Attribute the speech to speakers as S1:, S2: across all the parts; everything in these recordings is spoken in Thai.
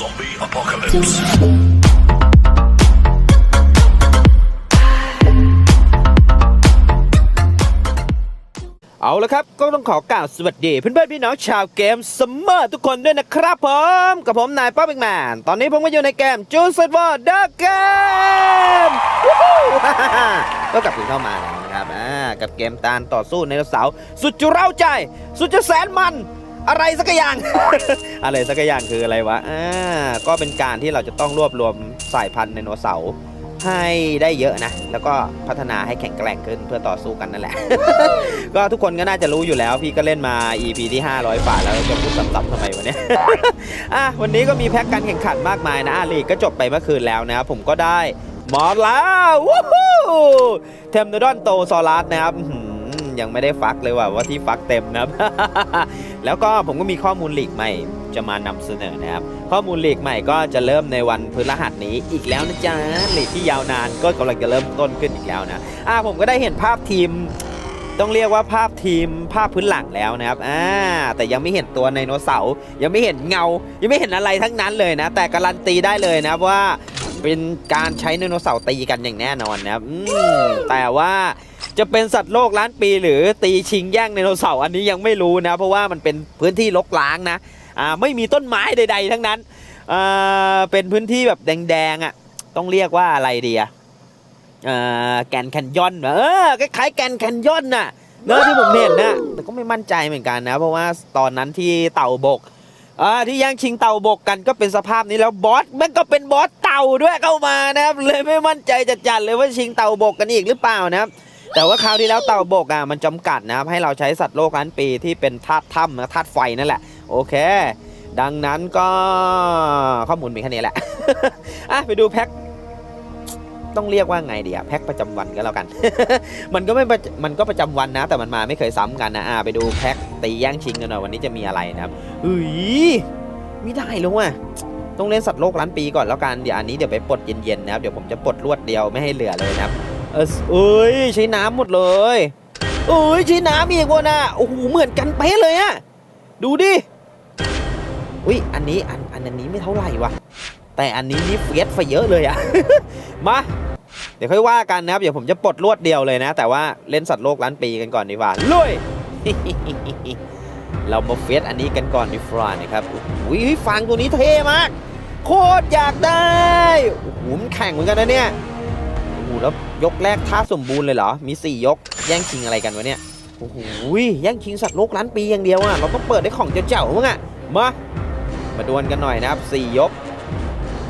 S1: Zombie apocalypse.
S2: เอาละครับ ก็ต้องขอกล่าวสวัสดีเพื่อนๆพี่น้องชาวเกมซัมเมอร์ทุกคนด้วยนะครับผม กับผมนายป้าบิ๊กแมน ตอนนี้ผมก็อยู่ในเกมจูสวอร์เดอะเกมก็กลับถึงเข้ามาแล้วนะครับ อ่า กับเกมการต่อสู้ในเสาสุดจะเร้าใจ สุดจะแสนมัน อะไรสักอย่าง อะไรสักอย่างคืออะไรวะอ่าก็เป็นการที่เราจะต้องรวบรวมสายพันธุ์ไดโนเสาร์ให้ได้เยอะนะ แล้วก็พัฒนาให้แข็งแกร่งขึ้นเพื่อต่อสู้กันนั่นแหละ ก็ทุกคนก็น่าจะรู้อยู่แล้ว พี่ก็เล่นมา EP ที่ 500ฝ่าแล้วจะพูดซ้ำๆทำไมวะเนี่ย อะวันนี้ก็มีแพ็กการแข่งขันมากมายนะอาลีกก็จบไปเมื่อคืนแล้วนะครับผมก็ได้หมอแล้ววู้ฮู้เทมโนดอนโตซอรัสนะครับ ยังไม่ได้ฟักเลยว่ะว่าที่ฟักเต็มนะครับแล้วก็ผมก็มีข้อมูลหลีกใหม่จะมานำเสนอนะครับ ข้อมูลหลีกใหม่ก็จะเริ่มในวันพฤหัสนี้อีกแล้วนะจ๊ะหลีกที่ยาวนานก็กำลังจะเริ่มต้นขึ้นอีกแล้วนะอะผมก็ได้เห็นภาพทีมต้องเรียกว่าภาพทีมภาพพื้นหลังแล้วนะครับ อ่า แต่ยังไม่เห็นตัวไดโนเสาร์ยังไม่เห็นเงา ยังไม่เห็นอะไรทั้งนั้นเลยนะ แต่การันตีได้เลยนะว่าเป็นการใช้ไดโนเสาร์ตีกันอย่างแน่นอนนะครับแต่ว่า จะเป็นสัตว์โลกล้านปี หรือตีชิงแย่งไดโนเสาร์อันนี้ยังไม่รู้นะ เพราะว่ามันเป็นพื้นที่รกร้างนะอ่าไม่มีต้นไม้ใด ๆ ทั้งนั้นอ่าเป็นพื้นที่แบบแดงๆอะต้องเรียกว่าอะไรดีอะอ่าแกนแคนยอนเออคล้ายๆแกนแคนยอนน่ะเนื้อที่ผมเห็นนะแต่ก็ไม่มั่นใจเหมือนกันนะ เพราะว่าตอนนั้นที่เต่าบกอ่าที่ย่างชิงเต่าบกกันก็เป็นสภาพนี้แล้วบอสมันก็เป็นบอสเต่าด้วยเข้ามานะครับเลยไม่มั่นใจจัดๆเลยว่าชิงเต่าบกกันอีกหรือเปล่านะครับ แต่ว่าคราวที่แล้วเต่าบกอะมันจำกัดนะครับให้เราใช้สัตว์โลกล้านปีที่เป็นธาตุถ้ำนะธาตุไฟนั่นแหละ โอเค ดังนั้นก็ข้อมูลมีแค่นี้แหละอะไปดูแพ็คต้องเรียกว่าไงดีอะแพ็คประจำวันก็แล้วกัน มันก็ไม่ มันก็ประจำวันนะ แต่มันมาไม่เคยซ้ำกันนะอ่าไปดูแพ็คตีแย่งชิงกันหน่อยวันนี้จะมีอะไรนะครับเฮ้ยไม่ได้เลยว่ะต้องเล่นสัตว์โลกล้านปีก่อนแล้วกัน เดี๋ยวอันนี้เดี๋ยวไปปลดเย็นๆนะครับ เดี๋ยวผมจะปลดรวดเดียวไม่ให้เหลือเลยนะครับ เออเอ้ยใช้น้ำหมดเลยเอ้ยใช้น้ำอีกวะนะโอ้โหเหมือนกันเป๊ะเลยอะดูดิอุ้ยอันนี้อันอันอันนี้ไม่เท่าไหร่วะแต่อันนี้นี่เฟียสไฟเยอะเลยอะมาเดี๋ยวค่อยว่ากันนะครับเดี๋ยวผมจะปลดรวดเดียวเลยนะ แต่ว่าเล่นสัตว์โลกล้านปีกันก่อนดีกว่าลุยเรามาเฟสอันนี้กันก่อนดีฟรานะครับอุ้ยฟังตัวนี้เท่มาก โคตรอยากได้โอ้โหมันแข่งเหมือนกันนะเนี่ยโอ้โหแล้ว ยกแรกท่าสมบูรณ์เลยเหรอ มี 4 ยก แย่งชิงอะไรกันวะเนี่ย โอ้โห แย่งชิงสัตว์โลกล้านปีอย่างเดียวอะเราต้องเปิดได้ของเจ๋วๆมั้งอะมา มาดวลกันหน่อยนะครับ 4 ยก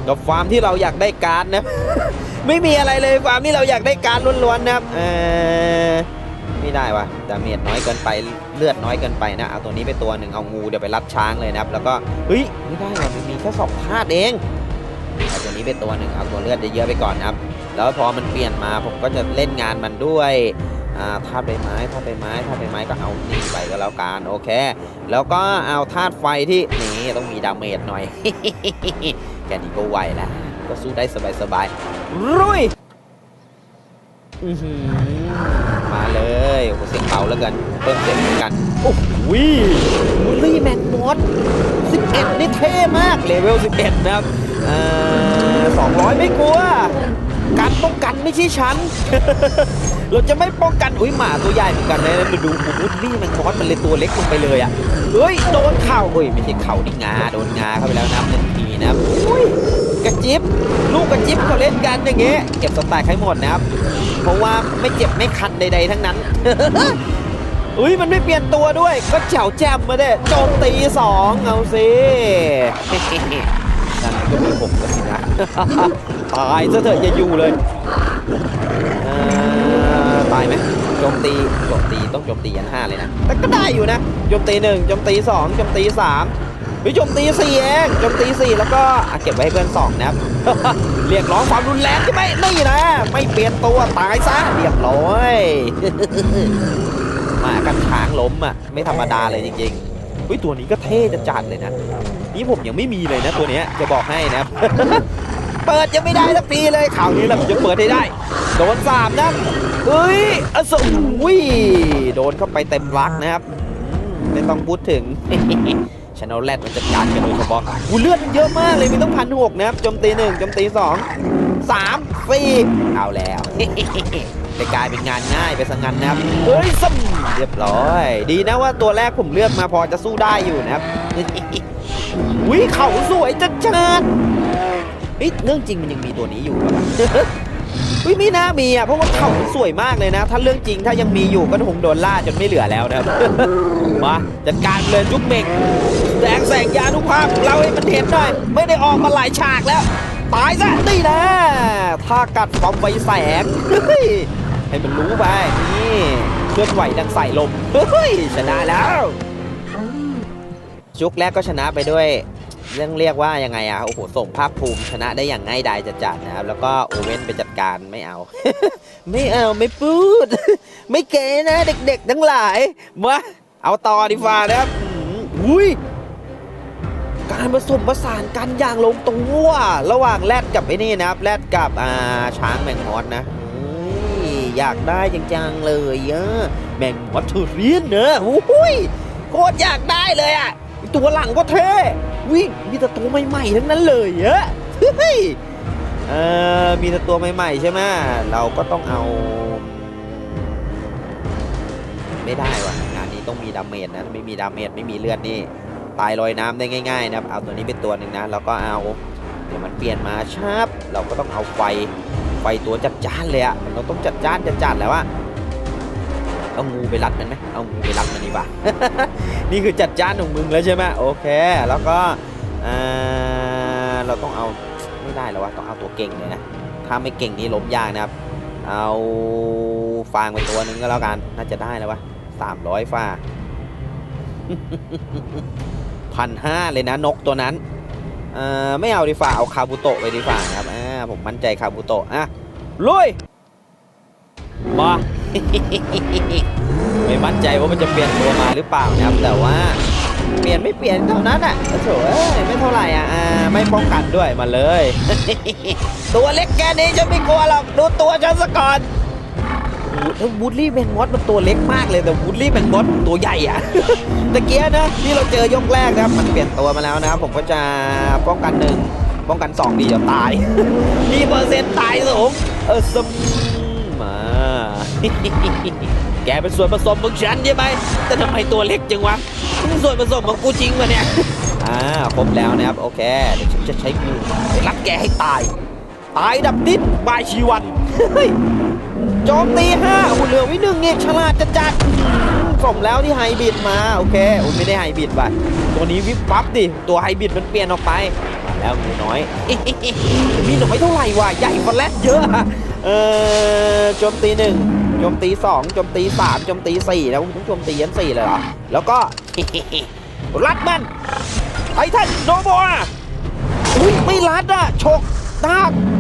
S2: กับฟาร์มที่เราอยากได้การ์ดนะ ไม่มีอะไรเลยฟาร์มที่เราอยากได้การดล้วนๆนะครับ เออไม่ได้ว่ะดาเมจน้อยเกินไป เลือดน้อยเกินไปนะ เอาตัวนี้ไปตัวหนึ่งเอางูเดี๋ยวไปรัดช้างเลยนะครับ แล้วก็ เฮ้ย ไม่ได้ว่ะมันมีแค่สองธาตุเอง เอาตัวนี้ไปตัวหนึ่งเอาตัวเลือดเยอะๆไปก่อนนะครับ แล้วพอมันเปลี่ยนมาผมก็จะเล่นงานมันด้วยอ่าธาตุใบไม้ธาตุใบไม้ธาตุใบไม้ก็เอานี่ไปก็แล้วกันโอเค แล้วก็เอาธาตุไฟที่นี่ต้องมีดาเมจหน่อยแค่นี้ก็ไหวแล้วก็สู้ได้สบายๆรุยอื้อหือมาเลยโอ้เสียงเบาแล้วกันเพิ่มเสียงกันโอ้โหมูลี่แมนมอส11 นี่เท่มากเลเวล 11 นะครับ เอ่อ200ไม่กลัว การป้องกันไม่ใช่ฉัน เราจะไม่ป้องกัน อุ้ยหมาตัวใหญ่เหมือนกันนะมาดูโอ้โหมูลี่แมนมอสมันเลยตัวเล็กลงไปเลยอะ เฮ้ย โดนเข่าเฮ้ย ไม่ใช่เข่านี่งา โดนงาเข้าไปแล้วนะหนึ่งทีนะอุ้ยกระจิบลูกกระจิบเขาเล่นกันอย่างเงี้ยเก็บสไตล์ให้หมดนะครับ เพราะว่าไม่เจ็บไม่คันใด ๆ ทั้งนั้นอุ้ยมันไม่เปลี่ยนตัวด้วย ก็เฉาแจมมาเด้โจมตีสองเอาสิ นั่นก็มีผมก็สินะ ตายซะเถอะอย่าอยู่เลยเอ่อตายไหมโจมตีโจมตีต้องโจมตียันห้าเลยนะ แต่ก็ได้อยู่นะโจมตีหนึ่งโจมตีสองโจมตีสามเฮ้ยโจมตีสี่เองโจมตีสี่แล้วก็อะเก็บไว้ให้เพื่อนสองนะครับ เรียกร้องความรุนแรงใช่ไหมนี่นะ ไม่เปลี่ยนตัวตายซะเรียบร้อยมากันช้างล้มอะ ไม่ธรรมดาเลยจริงๆเฮ้ยตัวนี้ก็เท่จะจัดเลยนะ นี่ผมยังไม่มีเลยนะตัวเนี้ยจะบอกให้นะครับเปิดยังไม่ได้สักทีเลยข่าวนี้แหละผมจะเปิดให้ได้ โดนสามนะเฮ้ยอสอุ้ยโดนเข้าไปเต็มรักนะครับอืมไม่ต้องพูดถึงช n นลแรดมันจะการกันโดยเฉพาะกูเลือดมันเยอะมากเลยมีต้องพันหกนะครับโจมตีหนึ่งโจมตีสองสามสี่เอาแล้วจะกลายเป็นงานง่ายไปสังงันนะครับเฮ้ยซ้ำเรียบร้อย ดีนะว่าตัวแรกผมเลือกมาพอจะสู้ได้อยู่นะครับ อุ้ยเขาสวยจัดจัดเฮ้ยเรื่องจริงมันยังมีตัวนี้อยู่ป่ะอุ้ยไม่น่ามีอะเพราะว่าเขาสวยมากเลยนะ ถ้าเรื่องจริงถ้ายังมีอยู่ก็คงโดนล่าจนไม่เหลือแล้วนะครับมาจัดการเลยจุ๊บเมกแสงแสงยานุภาพเราให้มันเห็นหน่อย ไม่ได้ออกมาหลายฉากแล้ว ตายซะนี่นะถ้ากัดฟอมไฟแสงเฮ้ยให้มันรู้ไปนี่เคลื่อนไหวดังใส่ลมเฮ้ยชนะแล้ว ชุกแรกก็ชนะไปด้วยเรื่องเรียกว่ายังไงอะโอ้โหส่งภาคภูมิชนะได้อย่างง่ายดายจัดๆนะครับ แล้วก็โอเว่นไปจัดการไม่เอา ไม่เอาไม่พูด ไม่เก๋นะเด็ก ๆ ทั้งหลายมาเอาต่อดีฟ้านะครับอุ้ยการผสมผสานกันอย่างลงตัวระหว่างแรดกับไอ้นี่นะครับแรดกับอ่าช้างแมงมอสนะอุ้ยอยากได้จังๆเลยอะแมงมอสทุเรียนเนอะโอ้ยโคตรอยากได้เลยอะ ตัวหลังก็เท่วิ่งมีแต่ตัวใหม่ๆทั้งนั้นเลยเยอะเฮ้ยเออมีแต่ตัวใหม่ๆใช่ไหมเราก็ต้องเอา ไม่ได้ว่ะงานนี้ต้องมีดาเมจนะไม่มีดาเมจไม่มีเลือดนี่ตายลอยน้ำได้ง่ายๆนะครับเอาตัวนี้เป็นตัวหนึ่งนะแล้วก็เอาเดี๋ยวมันเปลี่ยนมาชาบเราก็ต้องเอาไฟไฟตัวจัดจ้านเลยอะเราต้องจัดจ้านจัดจ้านแล้วอะ เอางูไปรัดมันไหมเอางูไปรัดมันดีกว่า นี่คือจัดจ้านของมึงแล้วใช่ไหมโอเค แล้วก็เราต้องเอาไม่ได้แล้ววะต้องเอาตัวเก่งเลยนะ ถ้าไม่เก่งนี่ล้มยากนะครับ เอาฟางไปตัวหนึงก็แล้วกัน น่าจะได้แล้ววะสามร้อยฟ้าพันห้าเลยนะนกตัวนั้นอ่อไม่เอาดีฝ่าเอาคาบุโตะไปดีฝ่านะครับอ่าผมมั่นใจคาบุโตะอะลุยมา ไม่มั่นใจว่ามันจะเปลี่ยนตัวมาหรือเปล่านะครับ แต่ว่าเปลี่ยนไม่เปลี่ยนเท่านั้นอะโถ่เอ้ยไม่เท่าไหร่อะอ่าไม่ป้องกันด้วยมาเลย ตัวเล็กแค่นี้ฉันไม่กลัวหรอกดูตัวฉันซะก่อนถ้าวูดลี่แมงมอสมันตัวเล็กมากเลยแต่วูดลี่แมงมอสตัวใหญ่อะตะเกียนะที่เราเจอยกแรกนะครับ มันเปลี่ยนตัวมาแล้วนะครับ ผมก็จะป้องกันหนึ่งป้องกันสองดีจะตายมีเปอร์เซ็นต์ตายสูงเออสม แกเป็นส่วนผสมของฉันใช่ไหม แต่ทำไมตัวเล็กจังวะ ส่วนผสมของกูจริงปะเนี่ย อ่า ครบแล้วนะครับ โอเค เดี๋ยวฉันจะใช้งูไปรัดแกให้ตาย ตายดับดิ้นบายชีวันเฮ้ยโจมตีห้าหุ่นเหลือวิหนึ่งเอกฉลาดจะจัดสมแล้วที่ไฮบิดมา โอเคโอ้ไม่ได้ไฮบิดว่ะ ตัวนี้วิบวับดิ ตัวไฮบิดมันเปลี่ยนออกไป แล้วงูน้อยมีน้อยเท่าไหร่วะ ใหญ่กว่าแรดเยอะ เออโจมตีหนึ่งโจมตีสองโจมตีสามโจมตีสี่แล้วต้องโจมตียันสี่เลยเหรอ แล้วก็รัดมันไอ้ท่านโนโบะอุ้ยไม่รัดอะฉกหน้า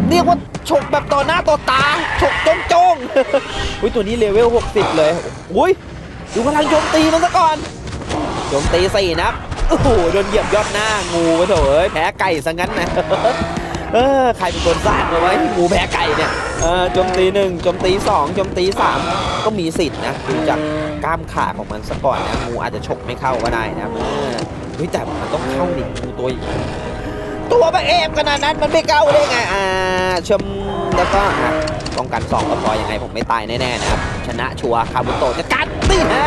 S2: เรียกว่าฉกแบบต่อหน้าต่อตาฉกจ้องจ้องอุ้ยตัวนี้เลเวล 60 เลยอุ้ยดูพลังโจมตีมันซะก่อนโจมตีสี่นับโอ้โหโดนเหยียบยอดหน้างูไปเถอะเอ้แพ้ไก่ซะงั้นนะ เออใครเป็นคนสร้างมาไว้งูแพ้ไก่เนี่ยเออโจมตีหนึ่งโจมตีสองโจมตีสามก็มีสิทธิ์นะดูจากกล้ามขาของมันซะก่อนนะงูอาจจะฉกไม่เข้าก็ได้นะเออเฮ้ยแต่มันต้องเข้าดิงูตัวตัวพระเอกขนาดนั้นมันไม่เข้าได้ไงอ่าชมแล้วก็อะป้องกันสองก็พอยังไงผมไม่ตายแน่ๆนะครับชนะชัวร์คาบุโตะจะกัดตีฮะ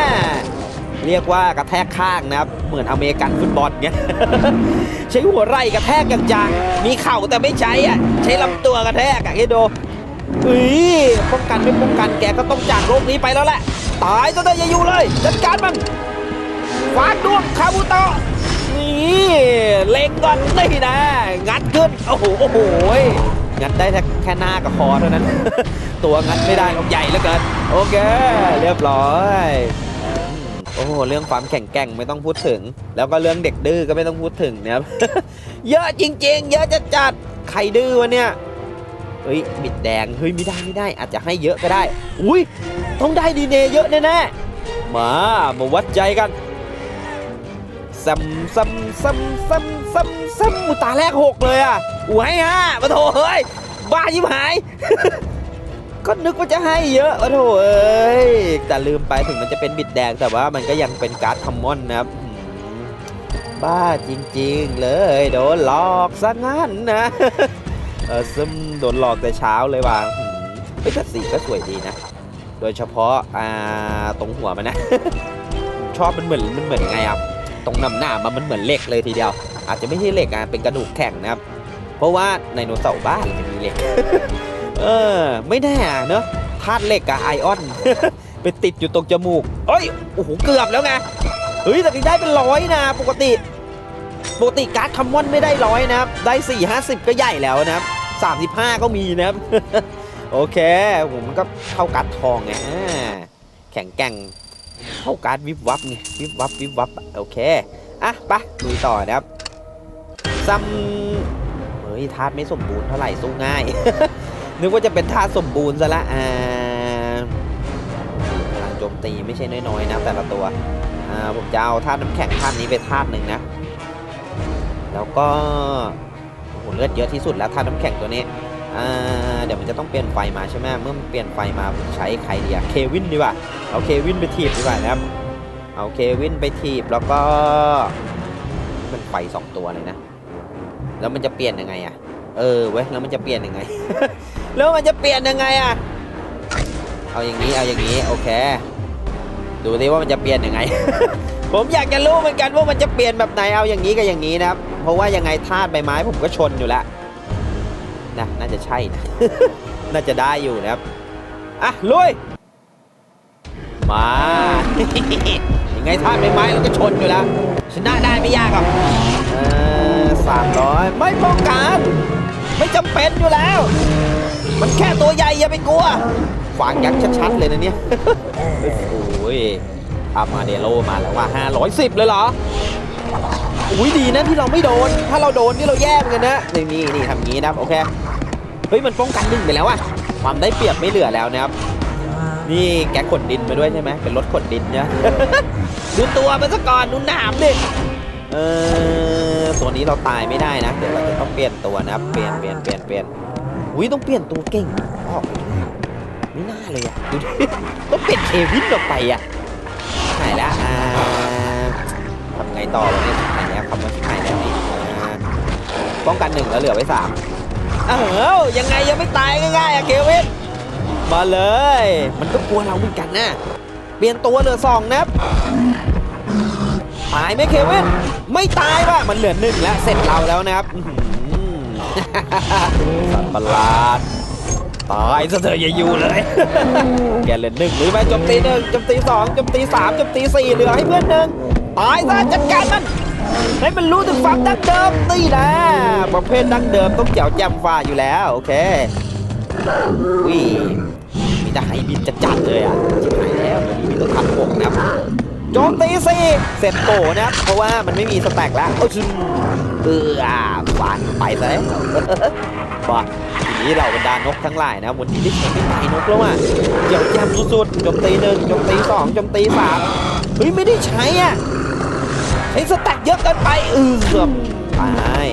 S2: เรียกว่ากระแทกข้างนะครับ เหมือนอเมริกันฟุตบอลเงี้ยใช้หัวไหล่กระแทกอย่างจังมีเข่าแต่ไม่ใช้อะใช้ลำตัวกระแทกอะคิดดูอุ้ยป้องกันไม่ป้องกันแกก็ต้องจากโลกนี้ไปแล้วแหละ ตายซะได้อย่าอยู่เลยจัดการมันฟาดดวงคาบุโตะนี่เล็งก่อนนี่นะ งัดขึ้น โอ้โหโอ้โหยงัดได้แค่แค่หน้ากับคอเท่านั้น ตัวงัดไม่ได้หรอกใหญ่เหลือเกิน โอเค เรียบร้อย โอ้โหเรื่องความแข่งแกร่งไม่ต้องพูดถึง แล้วก็เรื่องเด็กดื้อก็ไม่ต้องพูดถึงนะครับ เยอะจริง ๆ เยอะจัดจัดๆใครดื้อวะเนี่ยเฮ้ยบิดแดงเฮ้ยไม่ได้ไม่ได้ อาจจะให้เยอะก็ได้ อุ้ยต้องได้ดีเนเยอะแน่ๆมามาวัดใจกันซัมซัมซัมซัมซัมซัมตาแรกหกเลยอะอูให้ห้ามาโถเฮ้ยบ้ายิบหาย ก็นึกว่าจะให้เยอะโอ้โถเอ้ยแต่ลืมไปถึงมันจะเป็นบิดแดงแต่ว่ามันก็ยังเป็นการ์ดคอมมอนนะครับบ้าจริงๆ เลยโดนหลอกซะงั้นนะเออซึมโดนหลอกแต่เช้าเลยว่ะหืมเฮ้ยแต่สีก็สวยดีนะ โดยเฉพาะอ่าตรงหัวมันนะ ชอบมันเหมือนมันเหมือนยังไงอะตรงนำหน้ามันมันเหมือนเหล็กเลยทีเดียว อาจจะไม่ใช่เหล็กอะเป็นกระดูกแข็งนะครับ เพราะว่าไดโนเสาร์บ้านจะมีเหล็ก เออ ไม่แน่เนอะธาตุเหล็กกับไอออน ไปติดอยู่ตรงจมูกเอ้ย โอ้โห เกือบแล้วไง เฮ้ย แต่ได้เป็นร้อยนะ ปกติ ปกติการ์ดคัมมอนไม่ได้ร้อยนะครับ ได้สี่ห้าสิบก็ใหญ่แล้วนะครับสามสิบห้าก็มีนะครับ โอเค ผมก็เข้าการ์ดทองไงแข็งแกร่งเข้าการ์ดวิบวับไงวิบวับวิบวับโอเค อะไปลุยต่อนะครับซัมเฮ้ยธาตุไม่สมบูรณ์เท่าไหร่สู้ง่าย นึกว่าจะเป็นธาสมบูรณ์ซะละอ่าพลังโจมตีไม่ใช่น้อยๆนะ แต่ละตัวอ่าผมจะเอาธาน้ำแข็งธาตุนี้ไปธาหนึ่งนะ แล้วก็โอ้โหเลือดเยอะที่สุดแล้วธาน้ำแข็งตัวนี้อ่าเดี๋ยวมันจะต้องเปลี่ยนไฟมาใช่ไหมเมื่อมันเปลี่ยนไฟมาผมใช้ใครดีอะเควินดีกว่าเอาเควินไปถีบดีกว่านะครับเอาเควินไปถีบแล้วก็มันไฟสองตัวเลยนะ แล้วมันจะเปลี่ยนยังไงอะเออเว้ยแล้วมันจะเปลี่ยนยังไง แล้วมันจะเปลี่ยนยังไงอะเอาอย่างนี้เอาอย่างนี้โอเค ดูดิว่ามันจะเปลี่ยนยังไง ผมอยากจะรู้เหมือนกันว่ามันจะเปลี่ยนแบบไหนเอาอย่างนี้กับอย่างนี้นะครับ เพราะว่ายังไงธาตุใบไม้ผมก็ชนอยู่แล้วนะน่าจะใช่นะน่าจะได้อยู่นะครับอะลุยมายังไงธาตุใบไม้เราก็ชนอยู่แล้วชนะได้ไม่ยากหรอกสามร้อยไม่ป้องกันไม่จำเป็นอยู่แล้ว มันแค่ตัวใหญ่อย่าไปกลัวฝางยักษ์ชัดๆเลยนะเนี่ย โอ้ยอามาเดโลมาแล้วว่า 510 เลยเหรอ อุ้ยดีนะที่เราไม่โดน ถ้าเราโดนนี่เราแย่เหมือนกันนะ นี่นี่นี่ทำงี้นะครับโอเค เฮ้ยมันป้องกันหนึ่งไปแล้วอะความได้เปรียบไม่เหลือแล้วนะครับ นี่แกขนดินมาด้วยใช่ไหม เป็นรถขนดินเนี่ยดูตัวมันซะก่อนดูหนามดิ เออตัวนี้เราตายไม่ได้นะ เดี๋ยวเราจะต้องเปลี่ยนตัวนะครับ เปลี่ยนเปลี่ยนเปลี่ยนเปลี่ยน อุ้ยต้องเปลี่ยนตัวเก่งออกไปด้วไม่น่าเลยอะดูดิต้องเปลี่ยนเควินออกไปอะหายแล้วอ่าทำไงต่อวะเนี่ยหายแล้วคำว่าชิบหายแล้วนี่ป้องกันหนึ่งแล้วเหลือไว้สามเอ้ายังไงยังไม่ตายง่ายๆอะเควินมาเลย มันก็กลัวเราเหมือนกันนะเปลี่ยนตัวเหลือสองนะครับตายไหมเควินไม่ตายว่ะมันเหลือหนึ่งแล้วเสร็จเราแล้วนะครับ สัตว์ประหลาด ตายซะเธอะอย่าอยู่เลย แกเลือหนึ่งหรือไม่จมตีหนึ่งจมตีสองจมตีสามจมตีสี่เหลือให้เพื่อนหนึ่งตายซะจัดการมันให้มันรู้ถึงความดั้งเดิมนี่นะประเภทดั้งเดิมต้องเจียวแจ่มฟ้าอยู่แล้วโอเควิมีแต่ไฮบินจะจัดเลยอะชิบหายแล้ววนี้มีต้องพันหกนะครับโจมตีสี่เสร็จโตนะครับเพราะว่ามันไม่มีสแต็กแล้วโอ้ย เออฟันไปซะแล้วบ้าทีนี้เราบรรดานกทั้งหลายนะวันนี้ได้ใช้ไม่ตายนกแล้วอะเจียวแจมสุดๆโจมตีหนึ่งโจมตีสองโจมตีสามเฮ้ยไม่ได้ใช้อะใช้สแต็กเยอะเกินไปเออเกือบตาย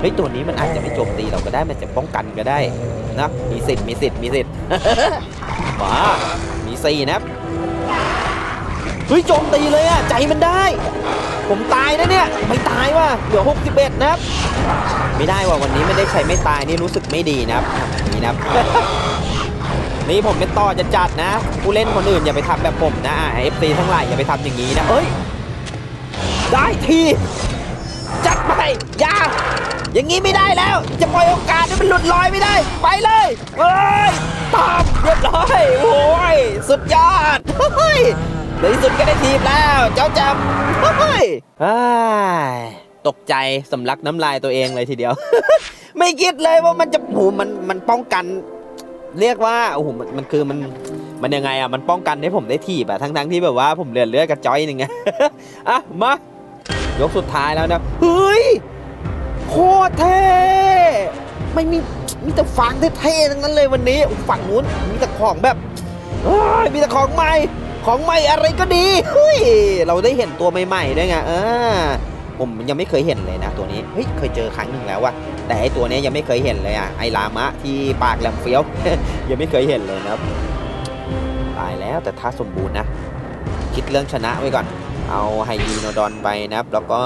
S2: เฮ้ยตัวนี้มันอาจจะไม่โจมตีเราก็ได้มันจะป้องกันก็ได้นะมีสิทธิ์มีสิทธิ์มีสิทธิ์มามีสี่นะ เฮ้ยโจมตีเลยอะใจมันได้ ผมตายนะเนี่ย ไม่ตายว่ะเหลือ 61 นะครับ ไม่ได้ว่ะวันนี้ไม่ได้ใช้ไม่ตายนี่รู้สึกไม่ดีนะครับนี่นะครับ นี่ผมเป็นต่อจะจัดนะ ผู้เล่นคนอื่นอย่าไปทำแบบผมนะเอฟซีทั้งหลายอย่าไปทำอย่างนี้นะเอ้ยได้ทีจัดไปอย่าอย่างนี้ไม่ได้แล้ว จะปล่อยโอกาสให้มันหลุดลอยไม่ได้ ไปเลยเอ้ยตามเรียบร้อยโอ้ยสุดยอดเฮ้ย ในที่สุดก็ได้ทีมแล้ว เจ้าจำเฮ้ยตกใจสำลักน้ำลายตัวเองเลยทีเดียว ไม่คิดเลยว่ามันจะโหมันมันป้องกัน เรียกว่าโอ้โหมันมันคือมันมันยังไงอะมันป้องกันให้ผมได้ทีบอะทั้งทั้งที่แบบว่าผมเลือเลือดกระจ้อยหนึ่งไงอะมายกสุดท้ายแล้วนะเฮ้ยโคตรเท่ไม่มีมีแต่ฝังเท่ๆทั้งนั้นเลยวันนี้ฝั่งนู้นมีแต่ของแบบมีแต่ของใหม่ ของใหม่อะไรก็ดีเฮ้ยเราได้เห็นตัวใหม่ๆด้วยไงเออผมยังไม่เคยเห็นเลยนะตัวนี้เฮ้ยเคยเจอครั้งหนึ่งแล้วว่ะแต่ไอตัวนี้ยยังไม่เคยเห็นเลยอะไอลามะที่ปากแหลมเฟี้ยว ยังไม่เคยเห็นเลยนะครับตายแล้วแต่ถ้าสมบูรณ์นะ คิดเรื่องชนะไว้ก่อน เอาไฮยีโนดอนไปนะครับ แล้วก็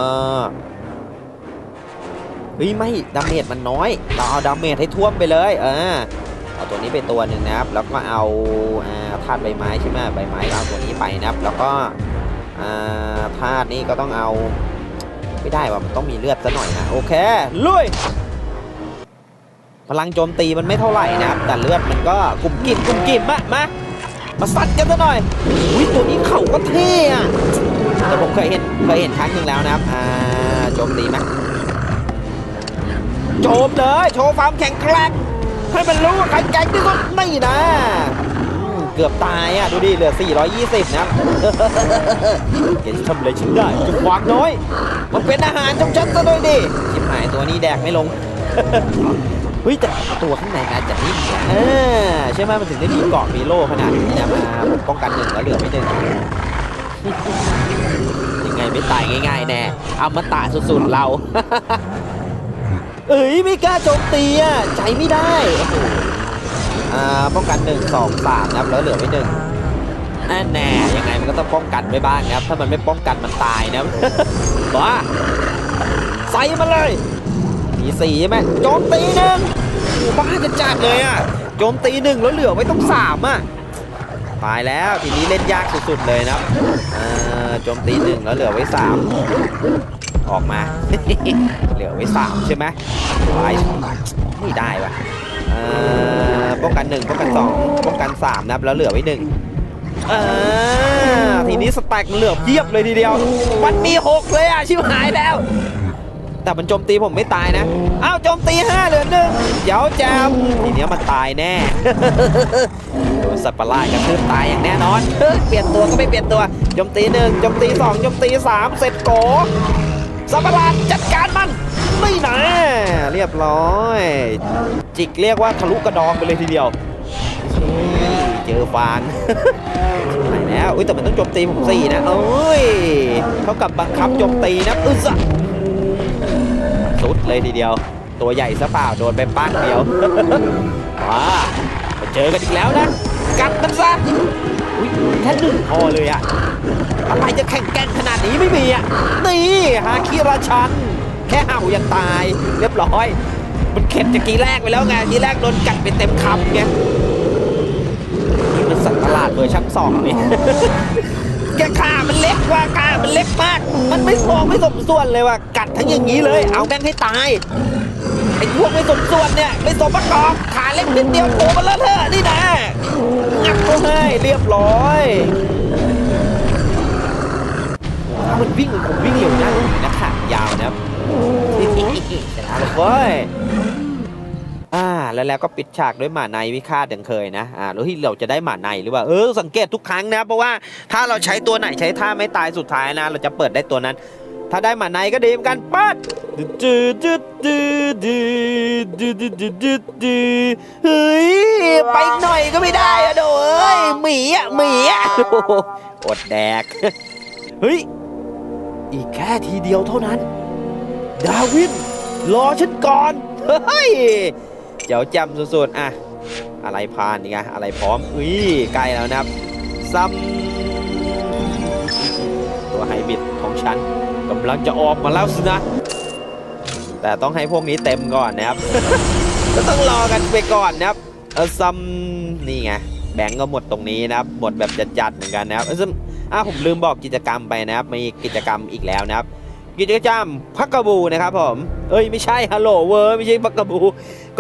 S2: เฮ้ยไม่ดาเมจมันน้อย เราเอาดาเมจให้ท่วมไปเลย เออ เอาตัวนี้ไปตัวหนึ่งนะครับ แล้วก็เอาธาตุใบไม้ใช่ไหมใบไม้เอาตัวนี้ไปนะครับ แล้วก็ธาตุนี้ก็ต้องเอาไม่ได้ว่ะมันต้องมีเลือดซะหน่อยนะโอเคลุยพลังโจมตีมันไม่เท่าไหร่นะครับ แต่เลือดมันก็กลุ่มกิ่มกลุ่มกิ่มอะมามาซัดกันซะหน่อยอุ้ยตัวนี้เข่าก็เท่อะแต่ผมเคยเห็นเคยเห็นครั้งหนึ่งแล้วนะครับอ่าโจมตีไหมโจมเลยโชว์ความแข็งแกร่ง ให้มันรู้ว่าใครแก่งที่สุดนี่นะเกือบตายอะ ดูดิ เหลือ 420 นะเห็นทำอะไรฉันได้จุกวางน้อย มันเป็นอาหารของฉันซะด้วยดิชิบหายตัวนี้แดกไม่ลงเฮ้ยแต่ตัวข้างในน่าจะนิ่มเออใช่ไหมมันถึงได้มีเกาะมีโล่ขนาดนี้นะมาป้องกันหนึ่งแล้วเหลือไม่หนึ่งยังไงไม่ตายง่ายๆแน่เอามาตายสุดๆเรา เอ้ยไม่กล้าโจมตีอะใจไม่ได้โอ้โหอ่าป้องกันหนึ่งสองสามนะครับแล้วเหลือไม่หนึ่งอันแน่ยังไงมันก็ต้องป้องกันไว้บ้างนะครับ ถ้ามันไม่ป้องกันมันตายนะบ้าใส่มาเลยมีสี่ใช่ไหมโจมตีหนึ่งโอ้บ้าจะจัดเลยอะโจมตีหนึ่งแล้วเหลือไว้ต้องสามอะตายแล้วทีนี้เล่นยากสุดๆเลยนะครับเอ่อโจมตีหนึ่งแล้วเหลือไว้สาม ออกมา เหลือไว้สามใช่ไหมตายไม่ได้ว่ะเอ่อป้องกันหนึ่งป้องกันสองป้องกันสามนะครับแล้วเหลือไว้หนึ่งอ่าทีนี้สแต็กมันเหลือเพียบเลยทีเดียว มันมีหกเลยอะชิบหายแล้ว แต่มันโจมตีผมไม่ตายนะ อ้าวโจมตีห้าเหลือหนึ่งเดี๋ยวจำทีเนี้ยมันตายแน่โดนสัตว์ประหลาดกระทืบตายอย่างแน่นอน เปลี่ยนตัวก็ไม่เปลี่ยนตัว โจมตีหนึ่งโจมตีสองโจมตีสามเสร็จโก สัตว์ปราดจัดการมันไม่หนะเรียบร้อย จิกเรียกว่าทะลุกระดองไปเลยทีเดียว เจอฟางไหนแล้วอุ้ยแต่มันต้องจมตีผมสี่นะเอ้ยเท่ากับบังคับจมตีนะอึสะสุดเลยทีเดียว ตัวใหญ่ซะเปล่าโดนไปปั้งเดียวว้ามาเจอกันอีกแล้วนะกัดมันซะอุ้ยแค่หนึ่งพอเลยอะ อะไรจะแข่งแกร่งขนาดนี้ไม่มีอะ นี่ฮาคิราชัน แค่เห่ายังตาย เรียบร้อย มันเข็ดจากกีแรกไปแล้วไงกีแรกโดนกัดไปเต็มคำไงนี่มันสัตว์ประหลาดเวอร์ชันสองนี่แกขามันเล็กกว่าขามันเล็กมาก มันไม่มองไม่สมส่วนเลยว่ะกัดทั้งอย่างนี้เลย เอาแม่งให้ตายไอ้พวกไม่สมส่วนเนี่ยไม่สมประกอบขาเล็กนิดเดียวตัวมันเลอะเทอนี่นะงับเขาให้เรียบร้อย ถ้ามันวิ่งผมวิ่งเร็วนะนะขายาวนะครับชนะเลยเว้ยอ่าแล้วแล้วก็ปิดฉากด้วยหมาในวิฆาตอย่างเคยนะอ่าแล้วที่เราจะได้หมาในหรือเปล่าเออสังเกตทุกครั้งนะ เพราะว่าถ้าเราใช้ตัวไหนใช้ท่าไม่ตายสุดท้ายนะ เราจะเปิดได้ตัวนั้น ถ้าได้หมาในก็ดีเหมือนกันปัดดืดดืดดืดดืดดืดดืดดืดดืดดืดเฮ้ยไปหน่อยก็ไม่ได้อะโดเอ้ยหมีอะหมีอะอดแดกเฮ้ย อีกแค่ทีเดียวเท่านั้น ดาวินรอฉันก่อน เฮ้ย เจ๋วจำสุดๆ อะ อะไรพานนี่ไง อะไรพร้อม อุ้ย ใกล้แล้วนะครับซัมตัวไฮบิดของฉันกำลังจะออกมาแล้วสินะ แต่ต้องให้พวกนี้เต็มก่อนนะครับ ก็ต้องรอกันไปก่อนนะครับออซัมนี่ไง แบงก์ก็หมดตรงนี้นะครับ หมดแบบจัดๆเหมือนกันนะครับเออซึ่ง อะผมลืมบอกกิจกรรมไปนะครับ มีกิจกรรมอีกแล้วนะครับ กิจกรรมพักกระบูนะครับผม เอ้ยไม่ใช่ฮัลโหลเวอร์ไม่ใช่พักกระบู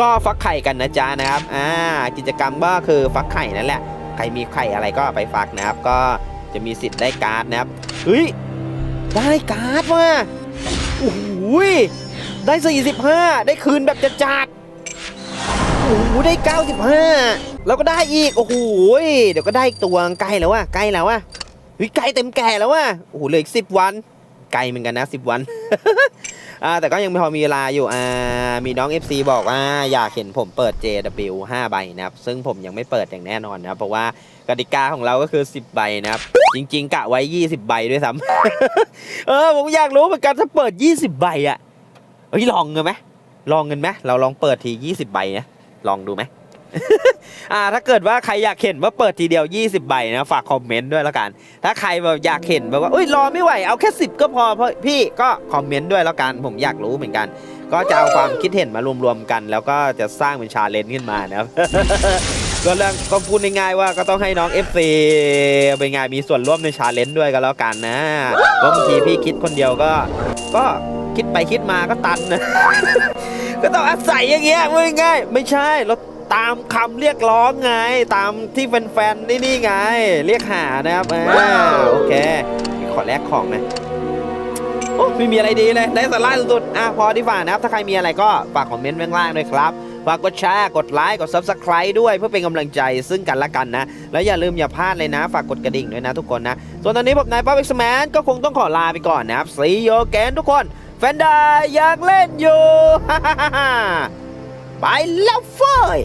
S2: ก็ฟักไข่กันนะจ๊ะนะครับ อ่า กิจกรรมก็คือฟักไข่นั่นแหละ ใครมีไข่อะไรก็ไปฟักนะครับ ก็จะมีสิทธิ์ได้การ์ดนะครับ เฮ้ย ได้การ์ดว่ะโอ้โหยได้ 45 ได้คืนแบบจะจัดๆโอ้โหได้ 95 แล้วก็ได้อีก โอ้โหยเดี๋ยวก็ได้อีกตัวใกล้แล้วว่ะใกล้แล้วว่ะ เฮ้ยใกล้เต็มแก่แล้วว่ะโอ้โหเหลืออีก10วัน ไกลเหมือนกันนะ10วันอ่าแต่ก็ยังพอมีเวลาอยู่อ่ามีน้อง FC บอกว่าอยากเห็นผมเปิด JW 5 ใบนะครับ ซึ่งผมยังไม่เปิดอย่างแน่นอนนะครับเพราะว่ากติกาของเราก็คือ 10 ใบนะครับ จริง ๆ กะไว้ 20 ใบด้วยซ้ำเออผมอยากรู้เหมือนกันถ้าเปิด 20 ใบอะเฮ้ยลองกันไหมลองกันไหมเราลองเปิดที 20 ใบนะลองดูไหม อ่าถ้าเกิดว่าใครอยากเห็นว่าเปิดทีเดียว 20 ใบนะฝากคอมเมนต์ด้วยแล้วกัน ถ้าใครแบบอยากเห็นแบบว่าเอ้ยรอไม่ไหวเอาแค่ 10 ก็พอเพราะพี่ก็คอมเมนต์ด้วยแล้วกันผมอยากรู้เหมือนกัน ก็จะเอาความคิดเห็นมารวมๆกัน แล้วก็จะสร้างเป็นชาเลนจ์ขึ้นมานะครับ ก็เรื่องก็พูดง่ายๆว่าก็ต้องให้น้อง FC เป็นไงมีส่วนร่วมในชาเลนจ์ด้วยก็แล้วกันนะเพราะบางทีพี่คิดคนเดียวก็ ก็คิดไปคิดมาก็ตันนะ ก็ต้องอาศัยอย่างเงี้ยง่ายๆไม่ใช่เรา ตามคำเรียกร้องไง ตามที่แฟนๆนี่นี่ไง เรียกหานะครับอ่าโอเค ขอแลกของนะโอ้ไม่มีอะไรดีเลยไร้สาระสุดๆอะพอดีฝ่านะครับ ถ้าใครมีอะไรก็ฝากคอมเมนต์ไว้ข้างล่างด้วยครับฝากกดแชร์กดไลค์กด Subscribe ด้วยเพื่อเป็นกำลังใจซึ่งกันและกันนะ แล้วอย่าลืมอย่าพลาดเลยนะ ฝากกดกระดิ่งด้วยนะทุกคนนะ ส่วนตอนนี้ผมนายป๊อปเอ็กซ์แมนก็คงต้องขอลาไปก่อนนะครับซีโยแกนทุกคน แฟนดาอยากเล่นอยู่ ไปแล้วเฟ้ย